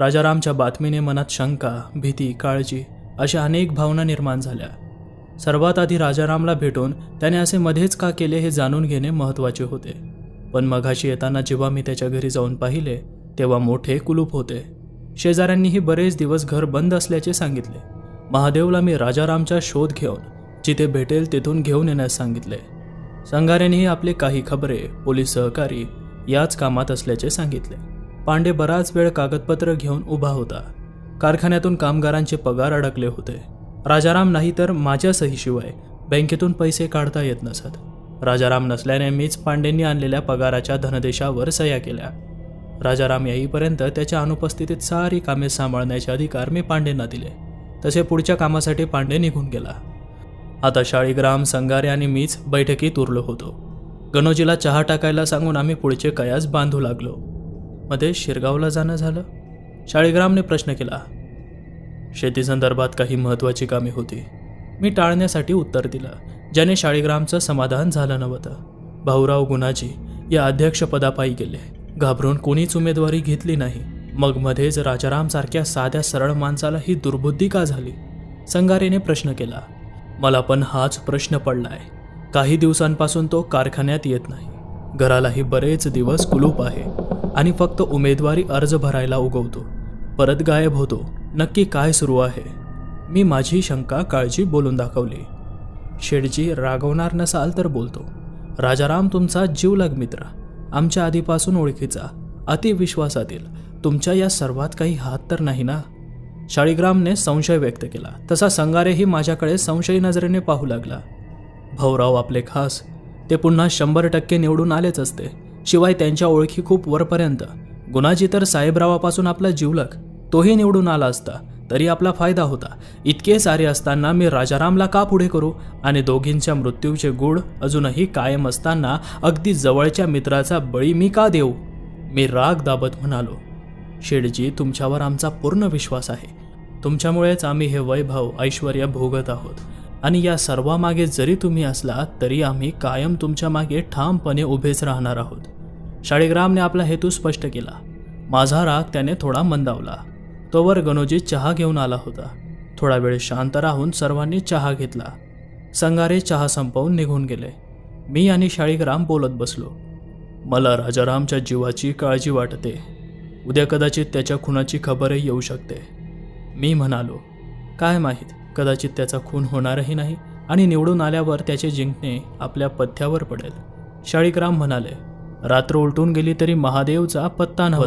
राजारामच्या बातमीने मनात शंका भीती काळजी अशा अनेक भावना निर्माण झाल्या. सर्वात आधी राजारामला भेटून त्याने असे मध्येच का केले हे जाणून घेणे महत्त्वाचे होते. पण मघाशी येताना जेव्हा मी त्याच्या घरी जाऊन पाहिले तेव्हा मोठे कुलूप होते. शेजाऱ्यांनीही बरेच दिवस घर बंद असल्याचे सांगितले. महादेवला मी राजारामचा शोध घेऊन जिथे भेटेल तिथून घेऊन येण्यास सांगितले. संघाऱ्यांनीही आपले काही खबरे पोलीस सहकारी याच कामात असल्याचे सांगितले. पांडे बराच वेळ कागदपत्र घेऊन उभा होता. कारखान्यातून कामगारांचे पगार अडकले होते. राजाराम नाही तर माझ्या सहीशिवाय बँकेतून पैसे काढता येत नसत. राजाराम नसल्याने मीच पांडेंनी आणलेल्या पगाराच्या धनदेशावर सह्या केल्या. राजाराम येईपर्यंत त्याच्या अनुपस्थितीत सारी कामे सांभाळण्याचे अधिकार मी पांडेंना दिले. तसे पुढच्या कामासाठी पांडे निघून गेला. आता शाळीग्राम संगारे आणि मीच बैठकीत उरलो होतो. गणोजीला चहा टाकायला सांगून आम्ही पुढचे कयास बांधू लागलो. मध्ये शिरगावला जाणं झालं. शाळीग्रामने प्रश्न केला. शेतीसंदर्भात काही महत्त्वाची कामे होती. मी टाळण्यासाठी उत्तर दिलं ज्याने शाळीग्रामचं समाधान झालं नव्हतं. भाऊराव गुणाजी या अध्यक्षपदापायी गेले. घाबरून कोणीच उमेदवारी घेतली नाही. मग मध्येच राजारामसारख्या साध्या सरळ माणसाला ही दुर्बुद्धी का झाली? संगारेने प्रश्न केला. मला पण हाच प्रश्न पडलाय. काही दिवसांपासून तो कारखान्यात येत नाही. घरालाही बरेच दिवस कुलूप आहे. आणि फक्त उमेदवारी अर्ज भरायला उगवतो. परत गायब होतो. नक्की काय सुरू आहे? मी माझी शंका काळजी बोलून दाखवली. शेडजी रागवणार नसाल तर बोलतो. राजाराम तुमचा जीवलग मित्र. आमच्या आधीपासून ओळखीचा. अतिविश्वासातील. तुमच्या या सर्वात काही हात तर नाही ना? शाळीग्रामने संशय व्यक्त केला. तसा संगारेही माझ्याकडे संशयी नजरेने पाहू लागला. भाऊराव आपले खास. ते पुन्हा शंभर टक्के निवडून आलेच असते. शिवाय त्यांच्या ओळखी खूप वरपर्यंत. गुणाजी तर साहेबरावापासून आपला जीवलक तोही निवडून आला असता तरी आपला फायदा होता. इतके सारे असताना मी राजारामला का पुढे करू? आणि दोघींच्या मृत्यूचे गुढ अजूनही कायम असताना अगदी जवळच्या मित्राचा बळी मी का देऊ? मी राग दाबत म्हणालो शेडजी तुमच्यावर आमचा पूर्ण विश्वास आहे. तुमच्यामुळेच आम्ही हे वैभव ऐश्वर भोगत आहोत. आणि या सर्वामागे जरी तुम्ही असलात तरी आम्ही कायम तुमच्या मागे ठामपणे उभेच राहणार आहोत. शाळेग्रामने आपला हेतू स्पष्ट केला. माझा राग त्याने थोडा मंदावला. तोवर गणोजी चहा घेऊन आला होता. थोडा वेळ शांत राहून सर्वांनी चहा घेतला. संगारे चहा संपवून निघून गेले. मी आणि शाळीग्राम बोलत बसलो. मला राजारामच्या जीवाची काळजी वाटते. उद्या कदाचित त्याच्या खुनाची खबरही येऊ शकते. मी म्हणालो काय माहीत? कदाचित त्याचा खून होणारही नाही आणि निवडून आल्यावर त्याचे जिंकणे आपल्या पथ्यावर पडेल. शाळिकराम म्हणाले रात्र उलटून गेली तरी महादेवचा पत्ता नव्हता.